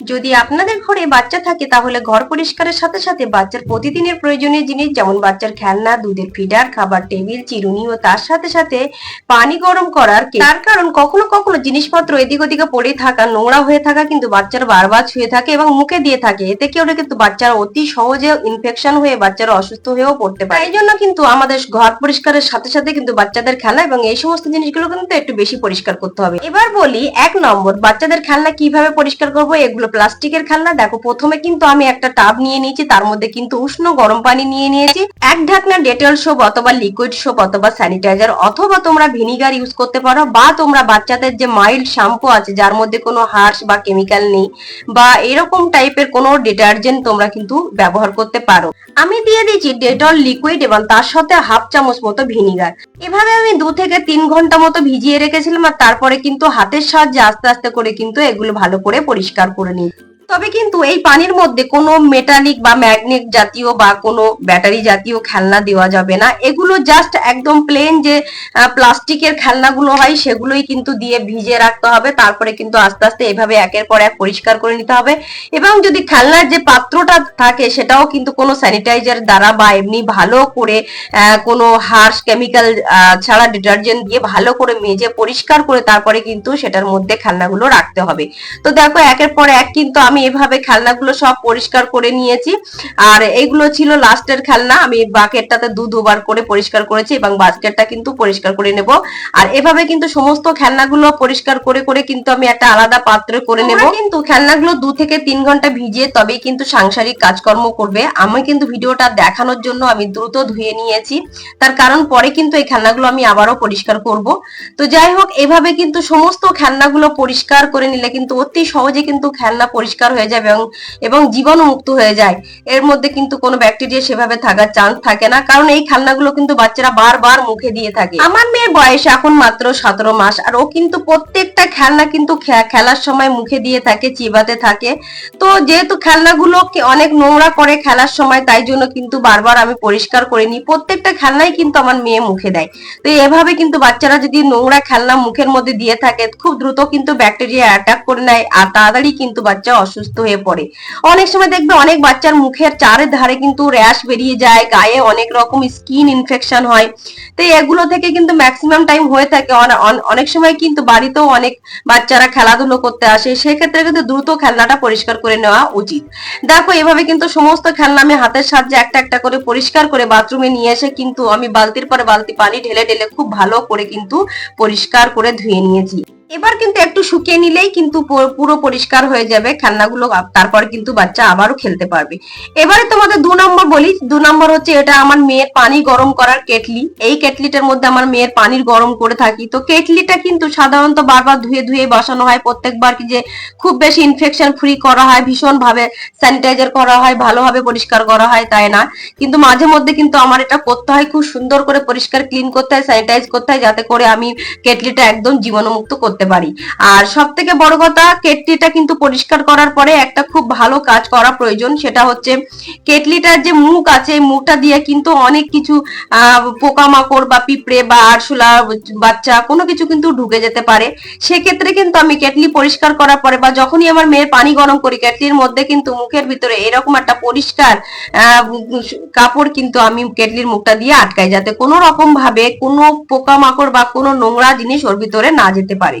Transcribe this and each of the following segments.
যদি আপনাদের ঘরে বাচ্চা থাকে, তাহলে ঘর পরিষ্কারের সাথে সাথে বাচ্চার প্রতিদিনের প্রয়োজনীয় জিনিস যেমন বাচ্চার খেলনা, দুধের ফিডার, খাবার টেবিল, চিরুনি ও তার সাথে সাথে পানি গরম করার তার কারণ কখনো কখনো জিনিসপত্র এদিক ওদিকে পড়ে থাকা, নোংরা হয়ে থাকা কিন্তু বাচ্চার বারবার ছুঁয়ে থাকে এবং মুখে দিয়ে থাকে। এতে কি ওটা কিন্তু বাচ্চারা অতি সহজে ইনফেকশন হয়ে বাচ্চারা অসুস্থ হয়েও পড়তে পারে। এই জন্য কিন্তু আমাদের ঘর পরিষ্কারের সাথে সাথে কিন্তু বাচ্চাদের খেলা এবং এই সমস্ত জিনিসগুলো কিন্তু একটু বেশি পরিষ্কার করতে হবে। এবার বলি, এক নম্বর, বাচ্চাদের খেলনা কীভাবে পরিষ্কার করব এগুলো প্লাস্টিকের খেলনা। দেখো, প্রথমে কিন্তু আমি একটা টাব নিয়ে নিয়েছি, তার মধ্যে কিন্তু উষ্ণ গরম পানি নিয়ে নিয়েছি। এক ঢাকনা ডেটল সোপ অথবা লিকুইড সোপ অথবা স্যানিটাইজার অথবা তোমরা ভিনিগার ইউজ করতে পারো, বা তোমরা বাচ্চাদের যে মাইল্ড শ্যাম্পু আছে, যার মধ্যে কোনো হার্স বা কেমিক্যাল নেই, বা এরকম টাইপের কোনো ডিটারজেন্ট তোমরা কিন্তু ব্যবহার করতে পারো। আমি দিয়ে দিয়েছি ডেটল লিকুইড এবং তার সাথে হাফ চামচ মতো ভিনিগার এভাবে আমি দু থেকে তিন ঘণ্টা মতো ভিজিয়ে রেখেছিলাম, আর তারপরে কিন্তু হাতের সাহায্যে আস্তে আস্তে করে কিন্তু এগুলো ভালো করে পরিষ্কার করে নিই তবে কিন্তু এই পানির মধ্যে কোনো মেটালিক বা ম্যাগনেট জাতীয় বা কোনো ব্যাটারি জাতীয় খেলনা দেওয়া যাবে না। এগুলো জাস্ট একদম প্লেন যে প্লাস্টিকের খেলনাগুলো হয়, সেগুলোই কিন্তু দিয়ে ভিজে রাখতে হবে। তারপরে কিন্তু আস্তে আস্তে এভাবে একের পর এক পরিষ্কার করে নিতে হবে। এবং যদি খেলনার যে পাত্রটা থাকে, সেটাও কিন্তু কোনো স্যানিটাইজার দ্বারা বা এমনি ভালো করে কোনো হার্স কেমিক্যাল ছাড়া ডিটারজেন্ট দিয়ে ভালো করে মেজে পরিষ্কার করে তারপরে কিন্তু সেটার মধ্যে খেলনাগুলো রাখতে হবে। তো দেখো, একের পর এক কিন্তু আমি এভাবে খেলনাগুলো সব পরিষ্কার করে নিয়েছি। আর এইগুলো ছিল লাস্টের খেলনা। আমি বাকেটটাতে দু দুবার করে পরিষ্কার করেছি এবং বাস্কেটটা কিন্তু পরিষ্কার করে নেব। আর এভাবে কিন্তু সমস্ত খেলনাগুলো পরিষ্কার করে করে কিন্তু আমি একটা আলাদা পাত্রে করে নেব। কিন্তু খেলনাগুলো দু থেকে তিন ঘণ্টা ভিজিয়ে তবেই কিন্তু সাংসারিক কাজকর্ম করবে। আমি কিন্তু ভিডিওটা দেখানোর জন্য আমি দ্রুত ধুয়ে নিয়েছি। তার কারণ পরে কিন্তু এই খেলনাগুলো আমি আবারও পরিষ্কার করব। তো যাই হোক এভাবে কিন্তু সমস্ত খেলনাগুলো পরিষ্কার করে নিলে কিন্তু অতি সহজে কিন্তু খেলনা পরিষ্কার হয়ে যাবে এবং এবং জীবাণু মুক্ত হয়ে যায়। এর মধ্যে কিন্তু কোনো ব্যাকটেরিয়া সেভাবে থাকার চান্স থাকে না। কারণ এই খেলনাগুলো কিন্তু বাচ্চারা বারবার মুখে দিয়ে থাকে। আমার মেয়ের বয়স এখন মাত্র সতেরো মাস, আর ও কিন্তু প্রত্যেকটা খেলনা কিন্তু খেলার সময় মুখে দিয়ে থাকে, চিবাতে থাকে। তো যেহেতু খেলনাগুলো অনেক নোংরা করে খেলার সময়, তাই জন্য কিন্তু বারবার আমি পরিষ্কার করে নিই। প্রত্যেকটা খেলনাই কিন্তু আমার মেয়ে মুখে দেয়। তো এভাবে কিন্তু বাচ্চারা যদি নোংরা খেলনা মুখের মধ্যে দিয়ে থাকে, খুব দ্রুত কিন্তু ব্যাকটেরিয়া অ্যাটাক করে নেয়, আর তাড়াতাড়ি কিন্তু বাচ্চা অসুস্থ হয়ে পড়ে। অনেক সময় দেখবে অনেক বাচ্চার মুখের চারের ধারে কিন্তু র্যাশ বেরিয়ে যায়, গায়ে অনেক রকম স্কিন ইনফেকশন হয়। তো এগুলো থেকে কিন্তু ম্যাক্সিমাম টাইম হয়ে থাকে। অনেক সময় কিন্তু বাড়িতেও অনেক বাচ্চারা খেলাধুলো করতে আসে। সেক্ষেত্রে কিন্তু দ্রুত খেলনাটা পরিষ্কার করে নেওয়া উচিত। দেখো, এভাবে কিন্তু সমস্ত খেলনা আমি হাতের সাহায্যে একটা একটা করে পরিষ্কার করে বাথরুমে নিয়ে এসে কিন্তু আমি বালতির পরে বালতি পানি ঢেলে ঢেলে খুব ভালো করে কিন্তু পরিষ্কার করে ধুয়ে নিয়েছি। এবার কিন্তু একটু শুকিয়ে নিলেই কিন্তু পুরো- পুরো পরিষ্কার হয়ে যাবে খেলনাগুলো তারপর কিন্তু বাচ্চা আবারও খেলতে পারবে। এবারে তোমাদের দু নম্বর বলি, দু নম্বর হচ্ছে এটা আমার মেয়ের পানি গরম করার কেটলি। এই কেটলিটার মধ্যে আমার মেয়ের পানির গরম করে থাকি। তো কেটলিটা কিন্তু সাধারণত বারবার ধুয়ে ধুয়ে বসানো হয়, প্রত্যেকবার কি যে খুব বেশি ইনফেকশন ফ্রি করা হয় ভীষণ ভাবে স্যানিটাইজার করা হয়, ভালোভাবে পরিষ্কার করা হয় তাই না? কিন্তু মাঝে মধ্যে কিন্তু আমার এটা করতে হয়, খুব সুন্দর করে পরিষ্কার ক্লিন করতে হয় স্যানিটাইজ করতে হয়, যাতে করে আমি কেটলিটা একদম জীবাণুমুক্ত করতে পারি। আর সব থেকে বড় কথা, কেটলিটা কিন্তু পরিষ্কার করার পরে একটা খুব ভালো কাজ করা প্রয়োজন, সেটা হচ্ছে কেটলিটার যে মুখ আছে, এই মুখটা দিয়ে কিন্তু অনেক কিছু পোকামাকড় বা পিঁপড়ে বা আরশোলা বাচ্চা কোনো কিছু কিন্তু ঢুকে যেতে পারে। সেক্ষেত্রে কিন্তু আমি কেটলি পরিষ্কার করার পরে বা যখনই আমার মেয়ের পানি গরম করি, কেটলির মধ্যে কিন্তু মুখের ভিতরে এরকম একটা পরিষ্কার কাপড় কিন্তু আমি কেটলির মুখটা দিয়ে আটকাই, যাতে কোনো রকম ভাবে কোনো পোকামাকড় বা কোনো নোংরা জিনিস ওর ভিতরে না যেতে পারে।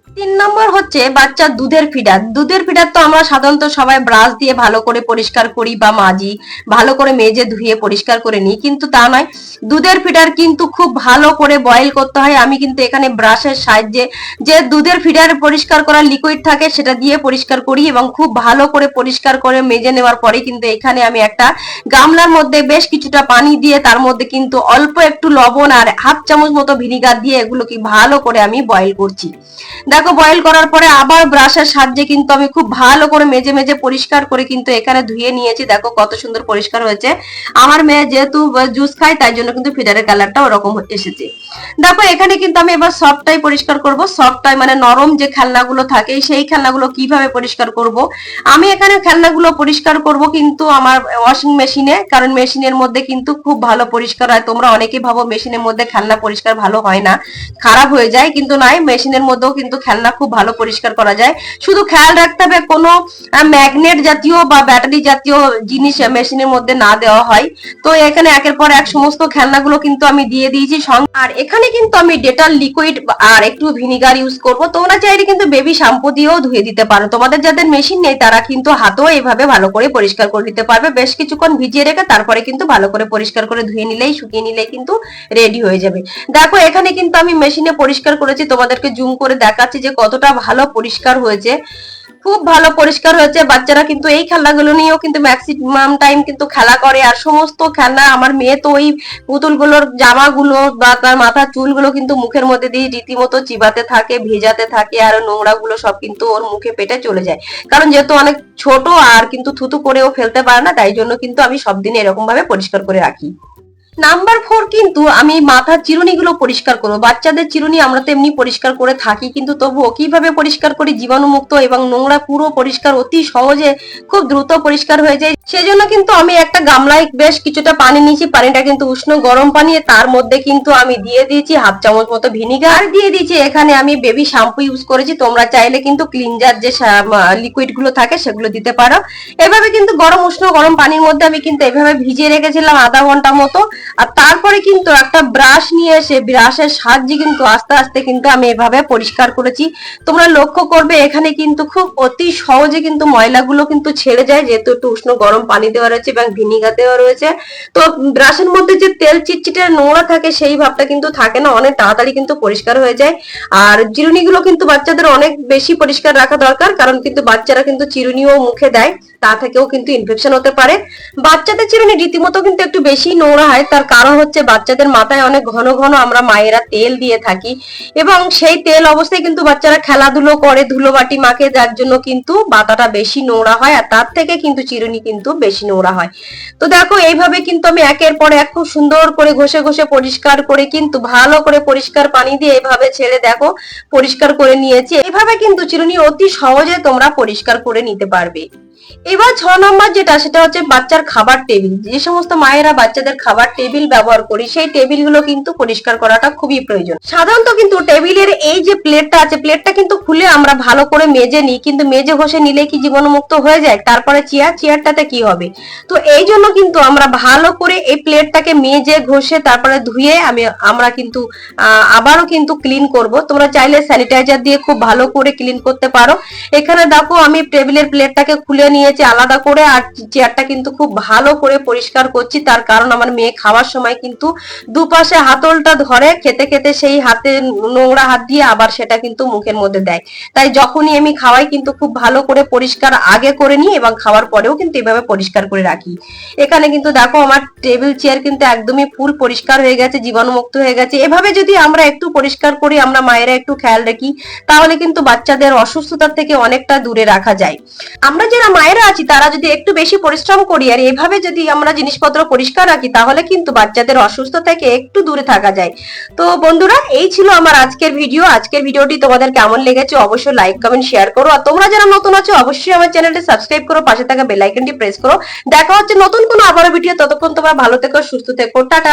তিন নম্বর হচ্ছে বাচ্চার দুধের ফিডার। দুধের ফিডার তো আমরা সাধারণত সবাই ব্রাশ দিয়ে ভালো করে পরিষ্কার করি বা মাজি, ভালো করে মেজে ধুয়ে পরিষ্কার করে নিই, কিন্তু তা নয়। দুধের ফিডার কিন্তু খুব ভালো করে বয়েল করতে হয়। আমি কিন্তু এখানে ব্রাশের সাহায্যে যে দুধের ফিডার পরিষ্কার করার লিকুইড থাকে সেটা দিয়ে পরিষ্কার করি এবং খুব ভালো করে পরিষ্কার করে মেজে নেওয়ার পরে কিন্তু এখানে আমি একটা গামলার মধ্যে বেশ কিছুটা পানি দিয়ে তার মধ্যে কিন্তু অল্প একটু লবণ আর হাফ চামচ মতো ভিনিগার দিয়ে এগুলোকে ভালো করে আমি বয়েল করছি। দেখো বয়েল করার পরে আবার ব্রাশের সাহায্যে কিন্তু আমি খুব ভালো করে মেজে মেজে পরিষ্কার করে কিন্তু এখানে ধুয়ে নিয়েছি। দেখো কত সুন্দর পরিষ্কার হয়েছে। আমার মেয়ে যেহেতু জুস খায়, তাই জন্য কিন্তু ফিডারের কালারটা ওরকম এসেছে। দেখো, এখানে কিন্তু আমি এবার সফটটাই পরিষ্কার করব। সফটটাই মানে নরম যে খেলনাগুলো থাকে, সেই খেলনাগুলো কীভাবে পরিষ্কার করব? আমি এখানে খেলনাগুলো পরিষ্কার করব কিন্তু আমার ওয়াশিং মেশিনে কারণ মেশিনের মধ্যে কিন্তু খুব ভালো পরিষ্কার হয়। তোমরা অনেকেই ভাবো মেশিনের মধ্যে খেলনা পরিষ্কার ভালো হয় না, খারাপ হয়ে যায়, কিন্তু নাই মেশিনের মধ্যেও কিন্তু খেলনা খুব ভালো পরিষ্কার করা যায়। শুধু খেয়াল রাখতে হবে কোনো ম্যাগনেট জাতীয় বা ব্যাটারি জাতীয় জিনিস মেশিনের মধ্যে না দেওয়া হয়। তো এখানে একের পর এক সমস্ত খেলনাগুলো কিন্তু আমি দিয়ে দিয়েছি আর এখানে কিন্তু আমি ডেটাল লিকুইড আর একটু ভিনিগার ইউজ করব। তোমরা চাইলে কিন্তু বেবি শ্যাম্পু দিয়েও ধুয়ে দিতে পারো। তোমাদের যাদের মেশিন নেই, তারা কিন্তু হাতেও এইভাবে ভালো করে পরিষ্কার করে নিতে পারবে। বেশ কিছুক্ষণ ভিজিয়ে রেখে তারপরে কিন্তু ভালো করে পরিষ্কার করে ধুয়ে নিলেই, শুকিয়ে নিলেই কিন্তু রেডি হয়ে যাবে। দেখো, এখানে কিন্তু আমি মেশিনে পরিষ্কার করেছি। তোমাদেরকে জুম করে দেখাচ্ছি যে কতটা ভালো পরিষ্কার হয়েছে। খুব ভালো পরিষ্কার হয়েছে, বাচ্চারা কিন্তু এই খেলনাগুলো নিয়েও কিন্তু ম্যাক্সিমাম টাইম কিন্তু খেলা করে। আর সমস্ত খেলনা, আমার মেয়ে তো ওই পুতুলগুলোর জামাগুলো বা তার মাথার চুলগুলো কিন্তু মুখের মধ্যে দিয়ে রীতিমতো চিবাতে থাকে, ভেজাতে থাকে, আর নোংরা গুলো সব কিন্তু ওর মুখে পেটে চলে যায়। কারণ যেহেতু অনেক ছোট আর কিন্তু থুতু করেও ফেলতে পারে না, তাই জন্য কিন্তু আমি সব দিন এরকম ভাবে পরিষ্কার করে রাখি। নাম্বার ফোর কিন্তু আমি মাথার চিরুনি গুলো পরিষ্কার করব। বাচ্চাদের চিরুনি আমরা তো এমনি পরিষ্কার করে থাকি, কিন্তু তবুও কীভাবে পরিষ্কার করি? জীবাণুমুক্ত এবং নোংরা পুরো পরিষ্কার অতি সহজে খুব দ্রুত পরিষ্কার হয়ে যায়। সেজন্য কিন্তু আমি একটা গামলায় বেশ কিছুটা পানি নিয়েছি। পানিটা কিন্তু উষ্ণ গরম পানি, তার মধ্যে কিন্তু আমি দিয়ে দিয়েছি হাফ চামচ মতো ভিনিগার। দিয়ে দিয়েছি, এখানে আমি বেবি শ্যাম্পু ইউজ করেছি। তোমরা চাইলে কিন্তু ক্লিনজার যে লিকুইডগুলো থাকে, সেগুলো দিতে পারো। এভাবে কিন্তু গরম, উষ্ণ গরম পানির মধ্যে আমি কিন্তু এভাবে ভিজিয়ে রেখেছিলাম আধা ঘণ্টা মতো। আর তারপরে কিন্তু একটা ব্রাশ নিয়ে এসে ব্রাশের সাহায্যে কিন্তু আস্তে আস্তে কিন্তু আমি এভাবে পরিষ্কার করেছি। তোমরা লক্ষ্য করবে এখানে কিন্তু খুব অতি সহজে কিন্তু ময়লাগুলো কিন্তু ছেড়ে যায়, যেহেতু একটু উষ্ণ গরম পানি দেওয়া রয়েছে এবং ভিনিগার দেওয়া রয়েছে। তো ব্রাশের মধ্যে যে তেল চিটচিটে নোংরা থাকে সেই ভাবটা কিন্তু থাকে না, অনেক তাড়াতাড়ি কিন্তু পরিষ্কার হয়ে যায়। আর চিরুনিগুলো কিন্তু বাচ্চাদের অনেক বেশি পরিষ্কার রাখা দরকার, কারণ কিন্তু বাচ্চারা কিন্তু চিরুনিও মুখে দেয়। তা থেকেও কিন্তু ইনফেকশন হতে পারে। বাচ্চাদের চিরুনি রীতিমতো কিন্তু একটু বেশি নোংরা হয়। তার কারণ হচ্ছে বাচ্চাদের মাথায় অনেক ঘন ঘন আমরা মায়েরা তেল দিয়ে থাকি এবং সেই তেল অবস্থায় কিন্তু বাচ্চারা খেলাধুলো করে, ধুলোবাটি মাকে যার জন্য কিন্তু বাতাটা বেশি নোংরা হয় আর তার থেকে কিন্তু চিরুনি কিন্তু বেশি নোংরা হয়। তো দেখো, এইভাবে কিন্তু আমি একের পর এক খুব সুন্দর করে ঘষে ঘষে পরিষ্কার করে কিন্তু ভালো করে পরিষ্কার পানি দিয়ে এইভাবে ছেড়ে দেখো, পরিষ্কার করে নিয়েছি। এইভাবে কিন্তু চিরুনি অতি সহজে তোমরা পরিষ্কার করে নিতে পারবে। এবার ছ নম্বর যেটা, সেটা হচ্ছে বাচ্চার খাবার টেবিল যে সমস্ত মায়েরা বাচ্চাদের খাবার টেবিল ব্যবহার করি, সেই টেবিলগুলো কিন্তু পরিষ্কার করাটা খুবই প্রয়োজন। সাধারণত কিন্তু টেবিলের এই যে প্লেটটা আছে প্লেটটা কিন্তু খুলে আমরা ভালো করে মেজে নিই, কিন্তু মেজে ঘষে নিলে কি জীবাণুমুক্ত হয়ে যায়? তারপরে চেয়ার চেয়ারটাতে কি হবে? তো এই জন্য কিন্তু আমরা ভালো করে এই প্লেটটাকে মেজে ঘষে তারপরে ধুয়ে আমি, আমরা কিন্তু আবারও কিন্তু ক্লিন করব। তোমরা চাইলে স্যানিটাইজার দিয়ে খুব ভালো করে ক্লিন করতে পারো। এখানে দেখো আমি টেবিলের প্লেটটাকে খুলে নিয়েছি, আলাদা করে, আর চেয়ারটা কিন্তু খুব ভালো করে পরিষ্কার করছি। তার কারণ আমার মেয়ে খাওয়ার সময় কিন্তু দুপাশে হাতলটা ধরে, খেতে খেতে সেই হাতে নোংরা হাত দিয়ে আবার সেটা কিন্তু মুখের মধ্যে দেয়। তাই যখনই আমি খাওয়াই কিন্তু খুব ভালো করে পরিষ্কার আগে করে নিই এবং খাওয়ার পরেও কিন্তু এভাবে পরিষ্কার করে রাখি। এখানে কিন্তু দেখো আমার টেবিল চেয়ার কিন্তু একদমই ফুল পরিষ্কার হয়ে গেছে, জীবাণুমুক্ত হয়ে গেছে। এভাবে যদি আমরা একটু পরিষ্কার করি, আমরা মায়েরা একটু খেয়াল রাখি, তাহলে কিন্তু বাচ্চাদের অসুস্থতার থেকে অনেকটা দূরে রাখা যায়। আমরা যারা মায়েরা আছি, তারা যদি একটু বেশি পরিশ্রম করি, আর এভাবে যদি আমরা জিনিসপত্র পরিষ্কার রাখি, তাহলে কিন্তু বাচ্চাদের অসুস্থ থেকে একটু দূরে থাকা যায়। তো বন্ধুরা, এই ছিল আমার আজকের ভিডিও। আজকের ভিডিওটি তোমাদের কেমন লেগেছে অবশ্যই লাইক কমেন্ট শেয়ার করো। আর তোমরা যারা নতুন আছো, অবশ্যই আমার চ্যানেলটি সাবস্ক্রাইব করো, পাশে থাকা বেল আইকনটি প্রেস করো। দেখা হচ্ছে নতুন কোনো আবারও ভিডিও ততক্ষণ তোমরা ভালো থেকো, সুস্থ থেকো। টাটা।